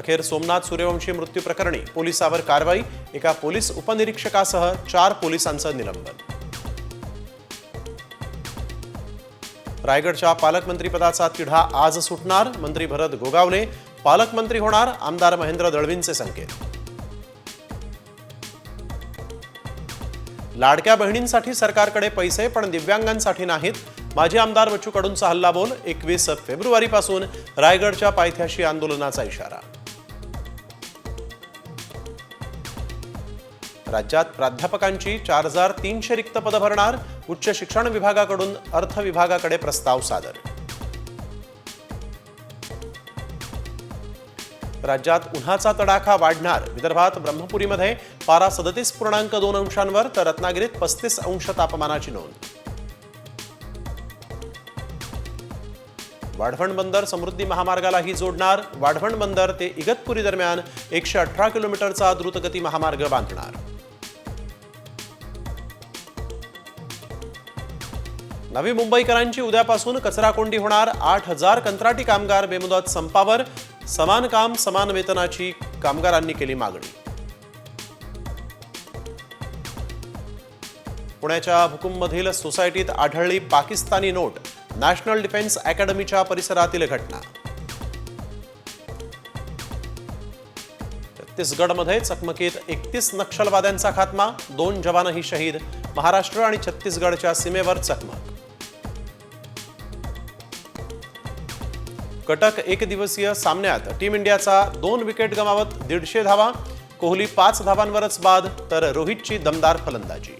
अखेर सोमनाथ सूर्यवंशी मृत्यू प्रकरणी पोलिसावर कारवाई एका पोलीस उपनिरीक्षकासह चार पोलिसांचं निलंबन. रायगडच्या पालकमंत्रीपदाचा तिढा आज सुटणार मंत्री भरत गोगावले पालकमंत्री होणार आमदार महेंद्र दळवींचे संकेत. लाडक्या बहिणींसाठी सरकारकडे पैसे पण दिव्यांगांसाठी नाहीत. माजी आमदार बच्चू कडूंचा हल्लाबोल एकवीस फेब्रुवारीपासून रायगडच्या पायथ्याशी आंदोलनाचा इशारा. राज्यात प्राध्यापकांची चार हजार तीनशे रिक्त पदं भरणार उच्च शिक्षण विभागाकडून अर्थ विभागाकडे प्रस्ताव सादर. राज्यात उन्हाचा तडाखा वाढणार विदर्भात ब्रह्मपुरीमध्ये पारा सदतीस पूर्णांक दोन अंशांवर तर रत्नागिरीत पस्तीस अंश तापमानाची नोंद. वाढवण बंदर समृद्धी महामार्गालाही जोडणार वाढवण बंदर ते इगतपुरी दरम्यान एकशे अठरा किलोमीटरचा द्रुतगती महामार्ग बांधणार. नवी मुंबईकरांची उद्यापासून कचराकोंडी होणार. आठ हजार कंत्राटी कामगार बेमुदत संपावर. समान काम समान वेतनाची कामगारांनी केली मागणी. पुण्याच्या भुकुममधील सोसायटीत आढळली पाकिस्तानी नोट. नॅशनल डिफेन्स अकॅडमीच्या परिसरातील घटना. छत्तीसगडमध्ये चकमकीत एकतीस नक्षलवाद्यांचा खात्मा. दोन जवानही शहीद. महाराष्ट्र आणि छत्तीसगडच्या सीमेवर चकमक. कटक एक दिवसीय सामन्यात टीम इंडियाचा दोन विकेट गमावत दीडशे धावा कोहली पाच धावांवरच बाद तर रोहितची दमदार फलंदाजी.